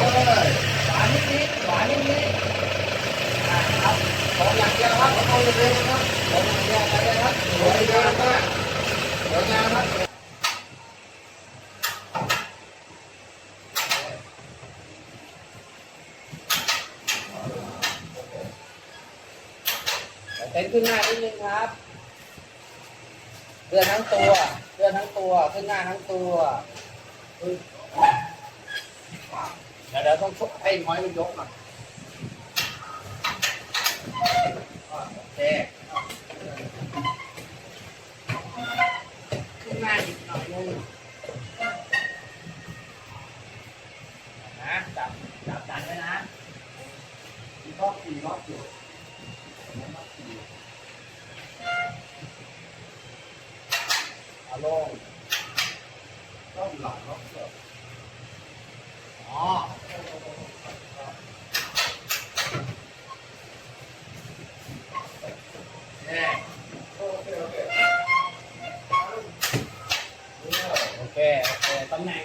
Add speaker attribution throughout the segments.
Speaker 1: เขวบขององ่ายป็นขึ้นหน้านิดนึงครับเดือนทั้งตัวเดือนทั้งตัว ขึ้นหน้าทั้งตัว เดี๋ยวเดี๋ยวต้องชกให้หมอยมันยกหน่อยโอเคขึ้นหน้าอีกหน่อยนึงนะจับจับดันไว้นะมีรอบสี่รอบอยู่รอบสี่เอาลงต้องหลังรอบ ตำแหน่ง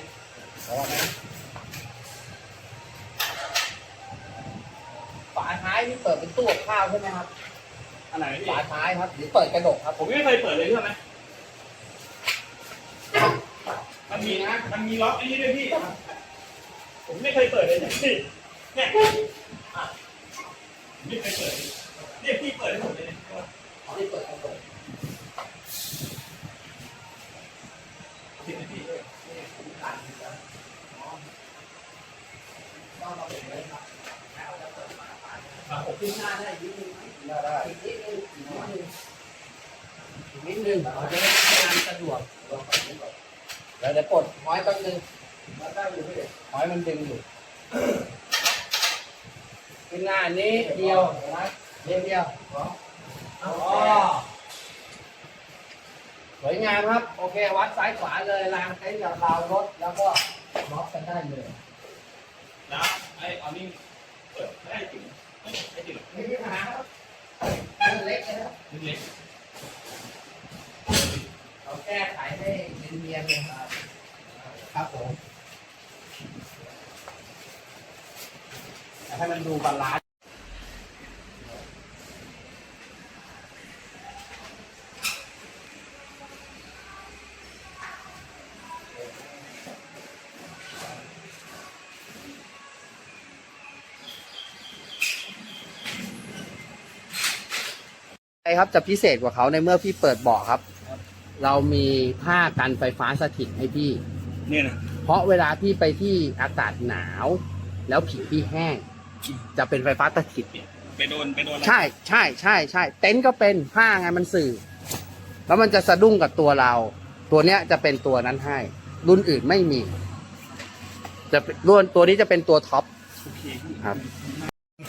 Speaker 1: ระวังนะฝาท้ายนี่เปิดเป็นตู้กับข้าวใช่ไหมครับ
Speaker 2: อันไหนพี่
Speaker 1: ฝาท้ายครับหรือเปิดกระดกครับ
Speaker 2: ผมไม่เคยเปิดเลยใช่ไหมมันมีนะ มันมีล็อกไอ้นี่ด้วยพี่ผมไม่เคยเปิดเลยเนี่ยพี่เนี่ยอะไม่เคยเปิดเลยเนี่ยพี่เปิดให้ผมเลยเนี่ย
Speaker 1: อ๋อนี่เปิดกระดก
Speaker 2: ผิดไหมพี่
Speaker 1: นี่คุ้มกันนะครับอ๋อต้องเราเปิดเลยครับแล้วจะเปิดฝาท้าย
Speaker 2: ครับผม
Speaker 1: ขึ้นหน้าได้นิดนึงไหมได้ได้อีกนิดนึงอีกนิดนึงอีกนิดนึงเราจะได้ทำงานสะดวกลองแบบนี้อนเดี๋ยวเดี๋ยวกดม้อยแป๊บนึงมาได้อยู่พี่ม้อยมันดึงอยู่ขึ้นหน้านี้เดียวนะเดียวเดียวอ๋อสวยงามครับ โอเค วัดซ้ายขวาเลยรางเต็นท์กับราวรถแล้วก็ล็อกกันได้เลย
Speaker 2: แล้วไอ้อานี่เปิดไม่ได้จริง ไม่ด้จริงหรอก
Speaker 1: ไม่มีปัญหาครับมันเล็กนะครับ
Speaker 2: เล็ก
Speaker 1: เราแก้ไขให้เนียนๆเลยครับครับผมให้มันดูบาลานซ์ ใช่ครับจะพิเศษกว่าเขาในเมื่อพี่เปิดเบาะครับ เรามีผ้ากันไฟฟ้าสถิตให้พี่
Speaker 2: ๆเนี่ยนะ
Speaker 1: เพราะเวลาพี่ไปที่อากาศหนาว แล้วผิวพี่แห้ง จะเป็นไฟฟ้าสถิต
Speaker 2: ไปโดนไปโดนอะไร
Speaker 1: ใช่ใช่ใช่ใช่เต็นท์ก็เป็นผ้าไงมันสื่อ แล้วมันจะสะดุ้งกับตัวเรา ตัวเนี้ยจะเป็นตัวนั้นให้ รุ่นอื่นไม่มี จะเป็นรุ่นตัวนี้จะเป็นตัวท็อป
Speaker 2: โอเคพี่
Speaker 1: ครับ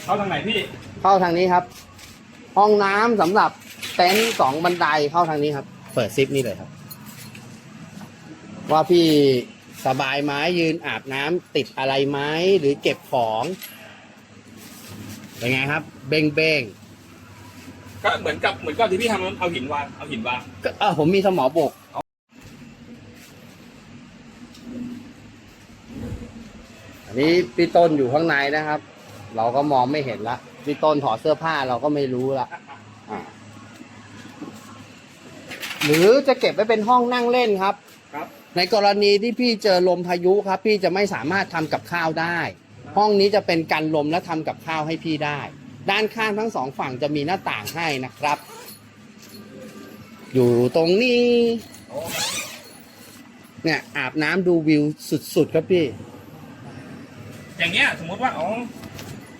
Speaker 2: เข้าทางไหนพี่
Speaker 1: เข้าทางนี้ครับ ห้องน้ำสำหรับเต็นท์สองบันไดเข้าทางนี้ครับ เปิดซิปนี่เลยครับ ว่าพี่สบายไหมยืนอาบน้ำติดอะไรไหมหรือเก็บของเป็นไงครับ เบ้งเบ้ง
Speaker 2: ก็เหมือนกับเหมือนกับที่พี่ทำเอาหินวางเอาหินวาง
Speaker 1: ก็เออผมมีสมอบก อันนี้พี่ต้นอยู่ข้างในนะครับ เราก็มองไม่เห็นละ พี่ต้นถอดเสื้อผ้าเราก็ไม่รู้ละอ่าหรือจะเก็บไว้เป็นห้องนั่งเล่นครับ
Speaker 2: ครับ
Speaker 1: ในกรณีที่พี่เจอลมพายุครับ พี่จะไม่สามารถทำกับข้าวได้ ห้องนี้จะเป็นกันลมและทำกับข้าวให้พี่ได้ ด้านข้างทั้งสองฝั่งจะมีหน้าต่างให้นะครับ อยู่ตรงนี้เนี่ยอาบน้ำดูวิวสุดๆครับพี่
Speaker 2: อย่างเงี้ยสมมติว่าอ๋อ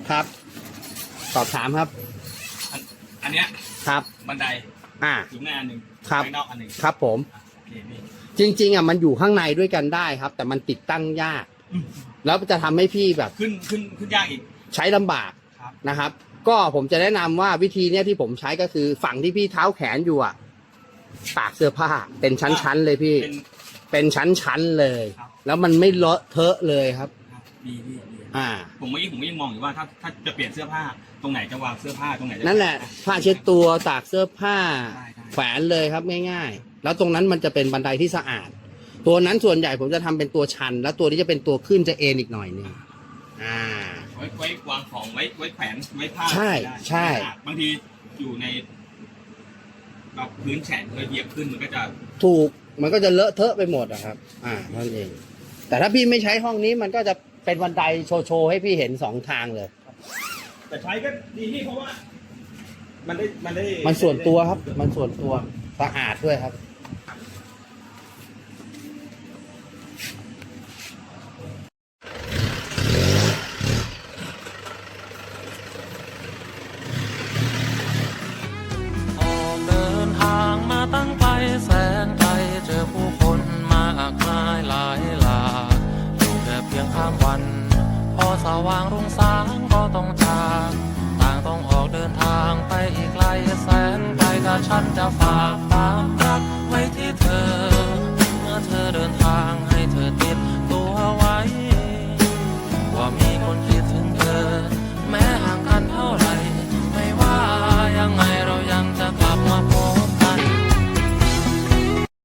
Speaker 1: ครับ สอบถามครับ
Speaker 2: อันเนี้ย
Speaker 1: ครับ
Speaker 2: บันได
Speaker 1: อ่า
Speaker 2: อยู่หน้าอันหนึ่ง
Speaker 1: ครับ
Speaker 2: ข้างนอกอันหนึ่ง
Speaker 1: ครับผม
Speaker 2: โอเคพี่
Speaker 1: จริง ๆอะมันอยู่ข้างในด้วยกันได้ครับ แต่มันติดตั้งยาก
Speaker 2: อืม
Speaker 1: แล้วจะทำให้พี่แบบ
Speaker 2: ขึ้นขึ้นขึ้นยากอีก
Speaker 1: ใช้ลำบาก
Speaker 2: ครับ
Speaker 1: นะครับ ก็ผมจะแนะนำว่าวิธีเนี้ยที่ผมใช้ก็คือฝั่งที่พี่เท้าแขนอยู่อะตากเสื้อผ้า เป็นชั้นๆเลยพี่
Speaker 2: เป็น
Speaker 1: เป็นชั้นๆเลย
Speaker 2: ครับ
Speaker 1: แล้วมันไม่เลอะเทอะเลยครับ
Speaker 2: ครับดีพี่ดี
Speaker 1: อ่า
Speaker 2: ผมเมื่อกี้ผมก็ยังมองอยู่ว่าถ้าถ้าจะเปลี่ยนเสื้อผ้าตรงไหนจะวางเสื้อผ้าตรงไหนจ
Speaker 1: นั่นแหละผ้าเช็ดตัวตากเสื้อผ้า
Speaker 2: ได้ได้
Speaker 1: แขวนเลยครับง่ายๆ แล้วตรงนั้นมันจะเป็นบันไดที่สะอาด ตัวนั้นส่วนใหญ่ผมจะทำเป็นตัวชัน แล้วตัวนี้จะเป็นตัวขึ้นจะเอ็นอีกหน่อยหนึงอ่า
Speaker 2: ไว้ไว้วางของไว้ไว้แขวนไว้ผ้า
Speaker 1: ใช่
Speaker 2: ได้
Speaker 1: ใช่
Speaker 2: บางทีอยู่ในเอาพื้นแฉะเราเหยียบขึ้นมันก็จะ
Speaker 1: ถูกมันก็จะเลอะเทอะไปหมดอะครับ อ่านั่นเอง แต่ถ้าพี่ไม่ใช้ห้องนี้มันก็จะ เป็นบันไดโชว์โชว์ให้พี่เห็นสองทางเลย
Speaker 2: แต่ใช้ก็ดีที่เพราะว่า มันได้มันได้
Speaker 1: มันส่วนตัวครับ มันส่วนตัวสะอาดด้วยครับ
Speaker 3: วางรุ่งสางก็ต้องจากต่างต้องออกเดินทางไปอีกไกลแสนไกลถ้าฉันจะฝากความรัก